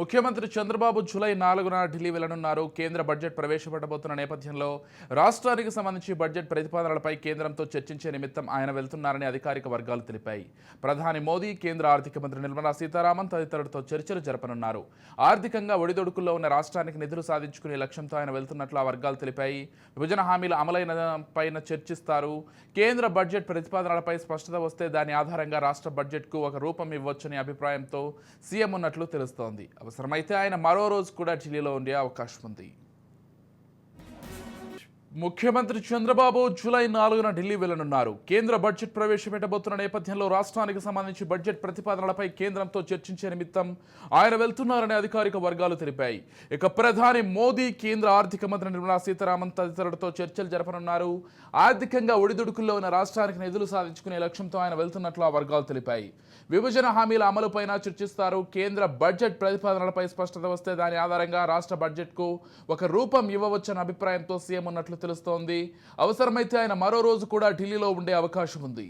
ముఖ్యమంత్రి చంద్రబాబు జూలై నాలుగున ఢిల్లీ వెళ్ళనున్నారు. కేంద్ర బడ్జెట్ ప్రవేశపెట్టబోతున్న నేపథ్యంలో రాష్ట్రానికి సంబంధించి బడ్జెట్ ప్రతిపాదనలపై కేంద్రంతో చర్చించే నిమిత్తం ఆయన వెళ్తున్నారని అధికారిక వర్గాలు తెలిపాయి. ప్రధాని మోదీ కేంద్ర ఆర్థిక మంత్రి నిర్మలా సీతారామన్ తదితరులతో చర్చలు జరపనున్నారు. ఆర్థికంగా ఒడిదొడుకుల్లో ఉన్న రాష్ట్రానికి నిధులు సాధించుకునే లక్ష్యంతో ఆయన వెళ్తున్నట్లు ఆ వర్గాలు తెలిపాయి. విభజన హామీల అమలైన పైన చర్చిస్తారు. కేంద్ర బడ్జెట్ ప్రతిపాదనలపై స్పష్టత వస్తే దాని ఆధారంగా రాష్ట్ర బడ్జెట్కు ఒక రూపం ఇవ్వొచ్చని అభిప్రాయంతో సీఎం ఉన్నట్లు తెలుస్తోంది. అవసరమైతే ఆయన మరో రోజు కూడా ఢిల్లీలో ఉండే అవకాశం ఉంది. ముఖ్యమంత్రి చంద్రబాబు జూలై నాలుగున ఢిల్లీ వెళ్ళనున్నారు కేంద్ర బడ్జెట్ ప్రవేశపెట్టబోతున్న నేపథ్యంలో రాష్ట్రానికి సంబంధించి బడ్జెట్ ప్రతిపాదనలపై కేంద్రంతో చర్చించే నిమిత్తం ఆయన వెళ్తున్నారని అధికారిక వర్గాలు తెలిపాయి. ఇక ప్రధాని మోదీ కేంద్ర ఆర్థిక మంత్రి నిర్మలా సీతారామన్ తదితరులతో చర్చలు జరపనున్నారు. ఆర్థికంగా ఒడిదుడుకుల్లో ఉన్న రాష్ట్రానికి నిధులు సాధించుకునే లక్ష్యంతో ఆయన వెళ్తున్నట్లు ఆ వర్గాలు తెలిపాయి. విభజన హామీల అమలుపైన చర్చిస్తారు. కేంద్ర బడ్జెట్ ప్రతిపాదనలపై స్పష్టత వస్తే దాని ఆధారంగా రాష్ట్ర బడ్జెట్కు ఒక రూపం ఇవ్వవచ్చన్న అభిప్రాయంతో సీఎం ఉన్నట్లు తెలుస్తోంది. అవసరమైతే ఆయన మరో రోజు కూడా ఢిల్లీలో ఉండే అవకాశం ఉంది.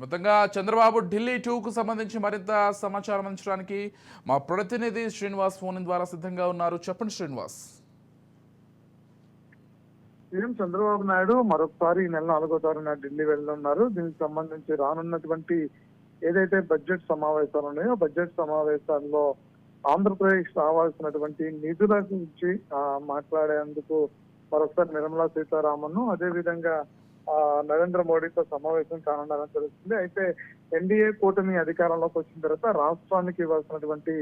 మొత్తంగా చంద్రబాబు ఢిల్లీ టూకు సంబంధించి మరింత సమాచారం అందించడానికి మా ప్రతినిధి శ్రీనివాస్ ఫోన్ ద్వారా సిద్ధంగా ఉన్నారు. చెప్పండి శ్రీనివాస్. సీఎం చంద్రబాబు నాయుడు మరొకసారి ఈ నెల నాలుగో తారీఖున ఢిల్లీ వెళ్ళనున్నారు. దీనికి సంబంధించి రానున్నటువంటి ఏదైతే బడ్జెట్ సమావేశాలు ఉన్నాయో బడ్జెట్ సమావేశాల్లో ఆంధ్రప్రదేశ్ రావాల్సినటువంటి నిధుల గురించి మాట్లాడేందుకు మరొకసారి నిర్మలా సీతారామన్ అదే విధంగా ఆ, నరేంద్ర మోడీతో సమావేశం కానున్నారని తెలుస్తుంది అయితే ఎన్డీఏ కూటమి అధికారంలోకి వచ్చిన తర్వాత రాష్ట్రానికి ఇవ్వాల్సినటువంటి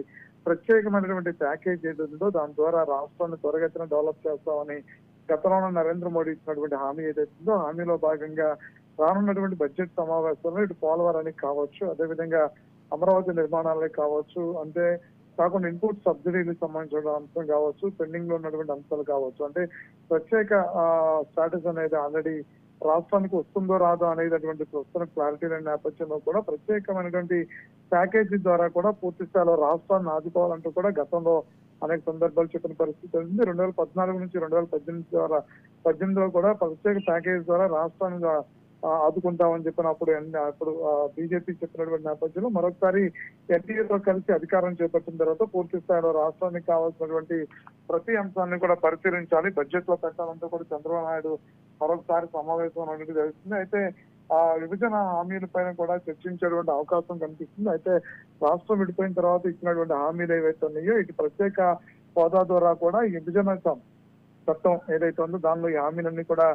ప్రత్యేకమైనటువంటి ప్యాకేజ్ ఏది ఉందో దాని ద్వారా రాష్ట్రాన్ని త్వరగతిన డెవలప్ చేస్తామని గతంలో నరేంద్ర మోడీ ఇచ్చినటువంటి హామీ ఏదైతుందో ఉందో హామీలో భాగంగా రానున్నటువంటి బడ్జెట్ సమావేశంలో ఇటు పోలవరానికి కావచ్చు అదేవిధంగా అమరావతి నిర్మాణాలకి కావచ్చు అంతే కాకుండా ఇన్పుట్ సబ్సిడీకి సంబంధించిన అంశం కావచ్చు పెండింగ్లో ఉన్నటువంటి అంశాలు కావచ్చు. అంటే ప్రత్యేక స్టాటస్ అనేది ఆల్రెడీ రాష్ట్రానికి వస్తుందో రాదో అనేటటువంటి ప్రస్తుతం క్లారిటీ లేని నేపథ్యంలో కూడా ప్రత్యేకమైనటువంటి ప్యాకేజీ ద్వారా కూడా పూర్తి స్థాయిలో రాష్ట్రాన్ని ఆదుకోవాలంటూ కూడా గతంలో అనేక సందర్భాలు చెప్పిన పరిస్థితి ఉంది. రెండు వేల పద్నాలుగు నుంచి రెండు వేల పద్దెనిమిది ద్వారా పద్దెనిమిదిలో కూడా ప్రత్యేక ప్యాకేజ్ ద్వారా రాష్ట్రాన్ని ఆదుకుంటామని చెప్పినప్పుడు అప్పుడు అప్పుడు బీజేపీ చెప్పినటువంటి నేపథ్యంలో మరొకసారి ఎన్డీఏతో కలిసి అధికారం చేపట్టిన తర్వాత పూర్తి స్థాయిలో రాష్ట్రానికి కావాల్సినటువంటి ప్రతి అంశాన్ని కూడా పరిశీలించాలి. బడ్జెట్లో పెట్టాలంటూ కూడా చంద్రబాబు నాయుడు మరొకసారి సమావేశం అనేది జరుగుతుంది. అయితే ఆ విభజన హామీల పైన కూడా చర్చించేటువంటి అవకాశం కనిపిస్తుంది. అయితే రాష్ట్రం విడిపోయిన తర్వాత ఇచ్చినటువంటి హామీలు ఏవైతే ఉన్నాయో ఇటు ప్రత్యేక హోదా ద్వారా కూడా ఈ విభజన చట్టం ఏదైతే ఉందో దానిలో ఈ హామీలన్నీ కూడా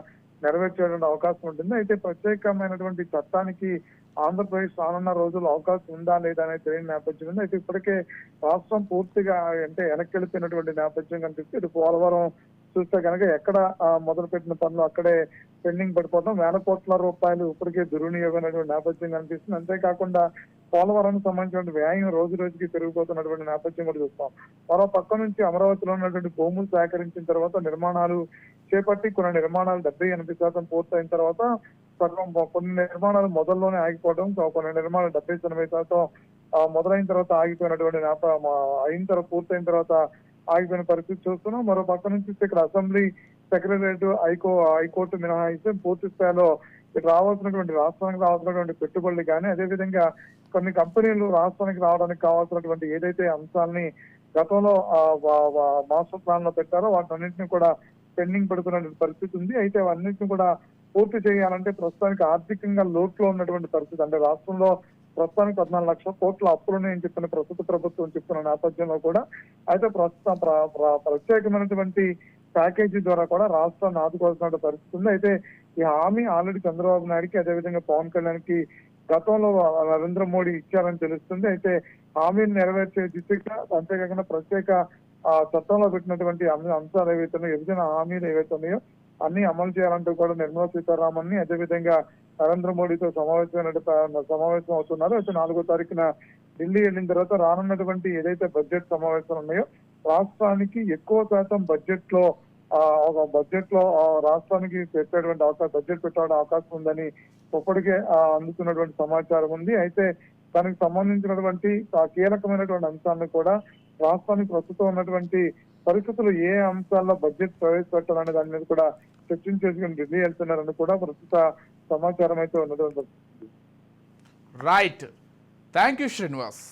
నెరవేర్చేటువంటి అవకాశం ఉంటుంది. అయితే ప్రత్యేకమైనటువంటి చట్టానికి ఆంధ్రప్రదేశ్ రానున్న రోజుల్లో అవకాశం ఉందా లేదా అనేది తెలియని నేపథ్యం ఉంది. అయితే ఇప్పటికే రాష్ట్రం పూర్తిగా అంటే వెనక్కి వెళ్ళిపోయినటువంటి నేపథ్యం కనిపిస్తే ఇది పోలవరం చూస్తే కనుక ఎక్కడ మొదలుపెట్టిన మొదలు పెట్టిన పనులు అక్కడే పెండింగ్ పడిపోవడం వేల కోట్ల రూపాయలు ఇప్పటికే దుర్వినియోగమైనటువంటి నేపథ్యం కనిపిస్తుంది అంతేకాకుండా పోలవరానికి సంబంధించిన వ్యాయం రోజు రోజుకి పెరిగిపోతున్నటువంటి నేపథ్యం కూడా చూస్తాం. మరో పక్క నుంచి అమరావతిలో ఉన్నటువంటి భూములు సేకరించిన తర్వాత నిర్మాణాలు చేపట్టి కొన్ని నిర్మాణాలు డెబ్బై ఎనభై శాతం పూర్తయిన తర్వాత సగం కొన్ని నిర్మాణాలు మొదల్లోనే ఆగిపోవడం సో కొన్ని నిర్మాణాలు డెబ్బై ఎనభై శాతం మొదలైన తర్వాత ఆగిపోయినటువంటి అయిన తర్వాత పూర్తయిన తర్వాత ఆగిపోయిన పరిస్థితి చూస్తున్నాం. మరో పక్క నుంచి ఇక్కడ అసెంబ్లీ సెక్రటరియట్ హైకో హైకోర్టు మినహాయిస్తే పూర్తి స్థాయిలో ఇక్కడ రావాల్సినటువంటి రాష్ట్రానికి రావాల్సినటువంటి పెట్టుబడులు కానీ అదేవిధంగా కొన్ని కంపెనీలు రాష్ట్రానికి రావడానికి కావాల్సినటువంటి ఏదైతే అంశాలని గతంలో మాస్టర్ ప్లాన్లో పెట్టారో వాటన్నింటినీ కూడా పెండింగ్ పడుతున్న పరిస్థితి ఉంది. అయితే అవన్నింటినీ కూడా పూర్తి చేయాలంటే ప్రస్తుతానికి ఆర్థికంగా లోట్లో ఉన్నటువంటి పరిస్థితి అంటే రాష్ట్రంలో ప్రస్తుతానికి పద్నాలుగు లక్షల కోట్ల అప్పులున్నాయని చెప్పిన ప్రస్తుత ప్రభుత్వం చెప్తున్న నేపథ్యంలో కూడా అయితే ప్రస్తుతం ప్రత్యేకమైనటువంటి ప్యాకేజీ ద్వారా కూడా రాష్ట్రాన్ని ఆదుకోవాల్సిన పరిస్థితి ఉంది. అయితే ఈ హామీ ఆల్రెడీ చంద్రబాబు నాయుడుకి అదేవిధంగా పవన్ కళ్యాణ్కి గతంలో నరేంద్ర మోడీ ఇచ్చారని తెలుస్తుంది. అయితే హామీని నెరవేర్చే దిశగా అంతేకాకుండా ప్రత్యేక చట్టంలో పెట్టినటువంటి అంశాలు ఏవైతే ఉన్నాయో విభజన హామీలు ఏవైతే ఉన్నాయో అన్ని అమలు చేయాలంటూ కూడా నిర్మలా సీతారామన్ని అదేవిధంగా నరేంద్ర మోడీతో సమావేశం సమావేశం అవుతున్నారు. అయితే నాలుగో తారీఖున ఢిల్లీ వెళ్ళిన తర్వాత రానున్నటువంటి ఏదైతే బడ్జెట్ సమావేశాలు ఉన్నాయో రాష్ట్రానికి ఎక్కువ శాతం బడ్జెట్లో ఒక బడ్జెట్లో ఆ, రాష్ట్రానికి పెట్టేటువంటి అవకాశం బడ్జెట్ పెట్టడానికి అవకాశం ఉందని ఇప్పటికే అందుతున్నటువంటి సమాచారం ఉంది. అయితే దానికి సంబంధించినటువంటి కీలకమైనటువంటి అంశాలను కూడా రాష్ట్రానికి ప్రస్తుతం ఉన్నటువంటి పరిస్థితులు ఏ అంశాల్లో బడ్జెట్ ప్రవేశపెట్టాలనే దాని మీద కూడా చర్చించేసుకుని ఢిల్లీ వెళ్తున్నారని కూడా ప్రస్తుత సమాచారం అయితే ఉండడం రైట్ థ్యాంక్ యూ శ్రీనివాస్